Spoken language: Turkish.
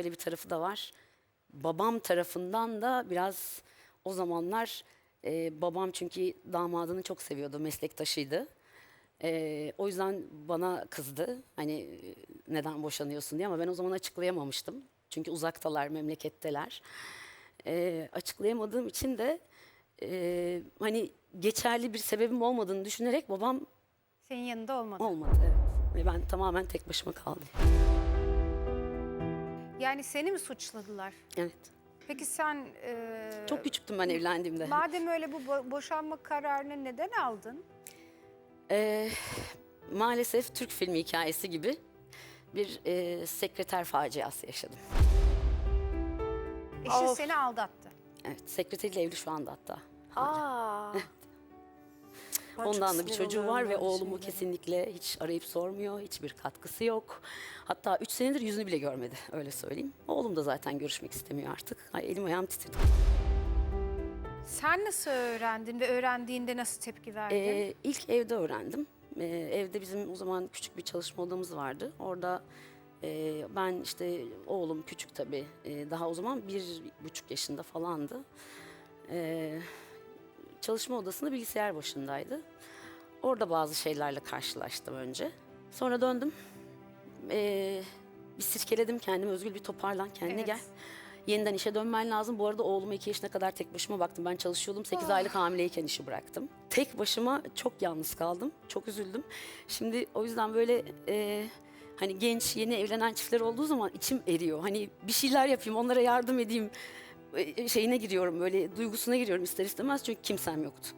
öyle bir tarafı da var. Babam tarafından da biraz o zamanlar e, babam çünkü damadını çok seviyordu, meslektaşıydı. E, o yüzden bana kızdı. Hani e, neden boşanıyorsun diye ama ben o zaman açıklayamamıştım. Çünkü uzaktalar, memleketteler. E, açıklayamadığım için de e, hani geçerli bir sebebim olmadığını düşünerek babam Senin yanında olmadı. olmadı. Evet. Ve ben tamamen tek başıma kaldım. Yani seni mi suçladılar? Evet. Peki sen e, Çok küçüktüm ben evlendiğimde. madem öyle bu bo- boşanma kararını neden aldın? Ee, maalesef Türk filmi hikayesi gibi bir e, sekreter faciası yaşadım. Eşin Of. seni aldattı. Evet, sekreteriyle evli şu anda hatta. Aa. Ondan da bir çocuğu var ve oğlumu kesinlikle hiç arayıp sormuyor, hiçbir katkısı yok. Hatta üç senedir yüzünü bile görmedi, öyle söyleyeyim. Oğlum da zaten görüşmek istemiyor artık. Ay, elim ayağım titredi. Sen nasıl öğrendin ve öğrendiğinde nasıl tepki verdin? Ee, ilk evde öğrendim. Ee, evde bizim o zaman küçük bir çalışma odamız vardı. Orada e, ben işte oğlum küçük tabii. e, daha o zaman bir buçuk yaşında falandı. Ee, çalışma odasında bilgisayar başındaydı. Orada bazı şeylerle karşılaştım önce. Sonra döndüm. Ee, bir sirkeledim kendimi. Özgül bir toparlan kendine Evet. gel. Yeniden işe dönmen lazım. Bu arada oğluma iki yaşına kadar tek başıma baktım. Ben çalışıyordum. 8 aylık hamileyken işi bıraktım. Tek başıma çok yalnız kaldım. Çok üzüldüm. Şimdi o yüzden böyle e, hani genç yeni evlenen çiftler olduğu zaman içim eriyor. Hani bir şeyler yapayım, onlara yardım edeyim şeyine giriyorum. Böyle duygusuna giriyorum ister istemez çünkü kimsem yoktu.